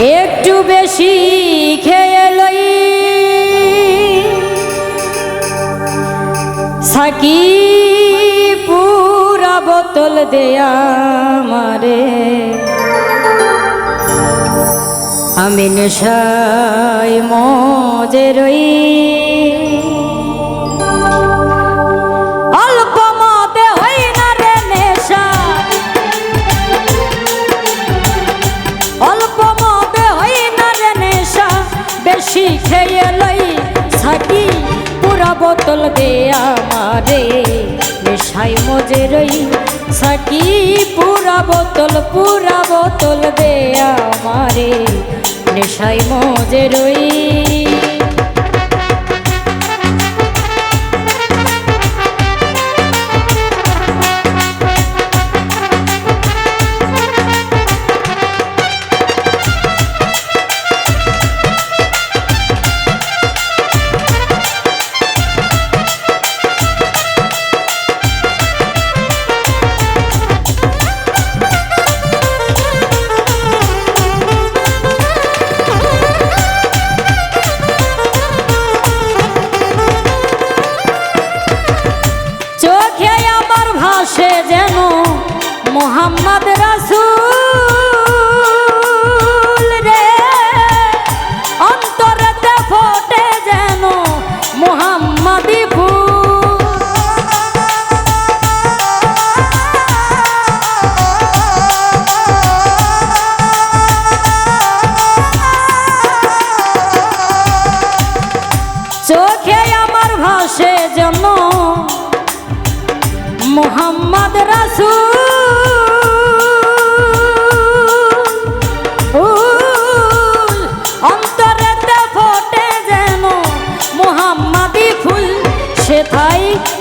একটু বেশি খেয়ে লই। সাকি পুরা বোতল দেয়া মারে। আমি নেশায় মজে রই। নেশাই মজে রই সাকি পুরা বোতল পুরা বোতল দে আমারে। নেশাই মজে রই ভাসে যেন মোহাম্মদ রাসূল রে। অন্তরতে ফোটে যেন মোহাম্মদি চোখে আমার যেন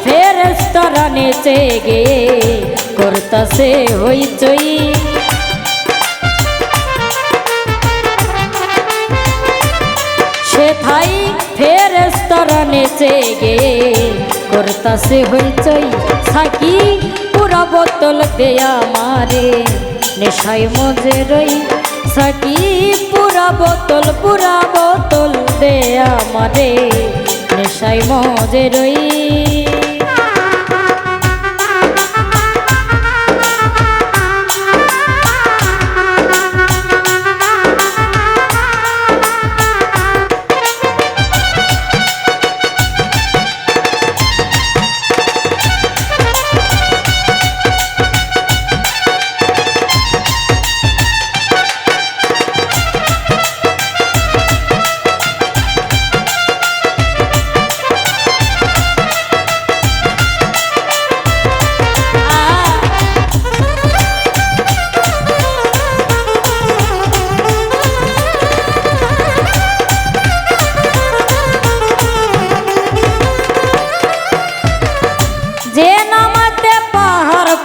ফেরেশতারা নেচে গে করতাছে হইচই সেথাই ফেরেশতারা নেচে গে করতাছে হইচই সাকি পুরা বোতল দেয়া মারে নেশাই মজে রই সাকি, পুরা বোতল পুরা বোতল দেয়া আমারে। নেশাই মজে রই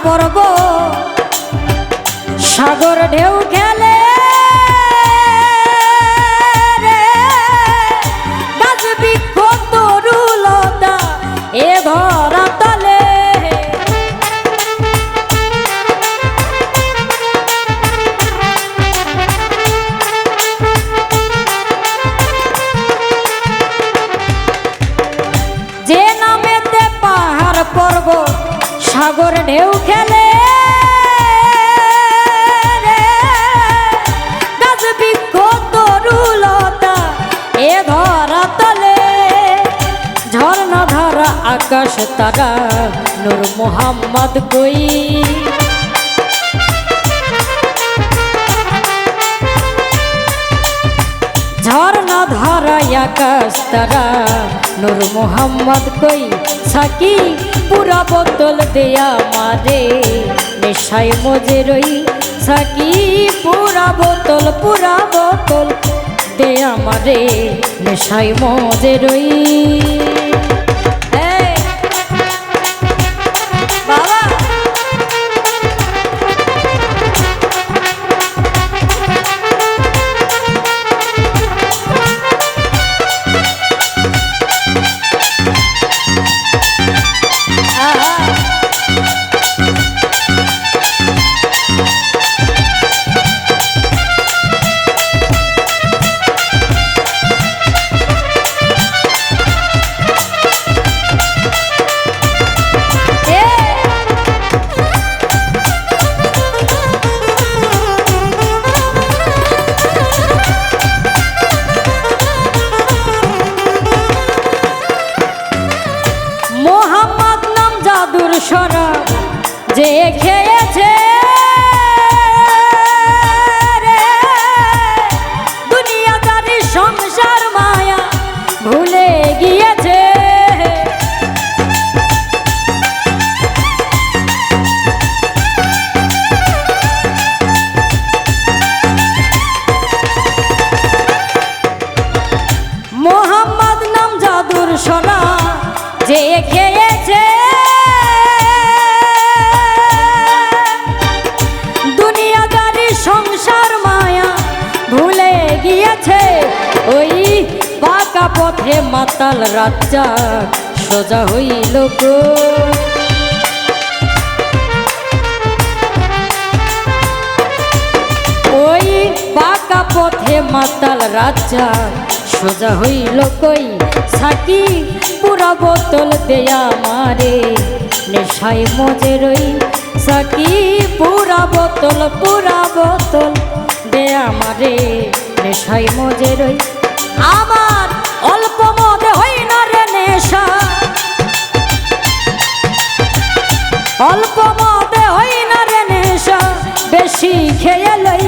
পর্ব। সাগর ঢেউ খেলে ধরা তলে। যে নামেতে পাহাড় সাগর ঢেউ খেলে আকাশ তারা, নূর মোহাম্মদ কই? ঝর্ণা ধারা, আকাশ তারা, নূর মোহাম্মদ কই? সাকি পুরা বোতল দেয়া মারে। নেশায় মজে রই থাকি। পুরা বোতল পুরা বোতল দেয়া মারে। নেশায় মজে রই। সোনা যে খেয়েছে দুনিয়াদারি সংসার মায়া ভুলে গিয়েছে, ওই পাকা পথে মাতাল রাজা সোজা হইল গো। পথে মাতাল রাজা, সোজা হইল কই? সাকি পুরা বোতল দেয়া মারে নেশাই মজে রই সাকি পুরা বোতল পুরা বোতল দেয়া মারে নেশাই মজে রই। আমার অল্প মদে হই না রে নেশা। অল্প মদে হই না রে নেশা। বেশি খেয়ে লই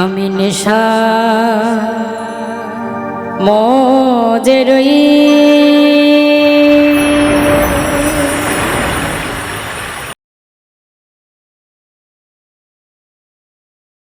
আমি নেশা মজে রই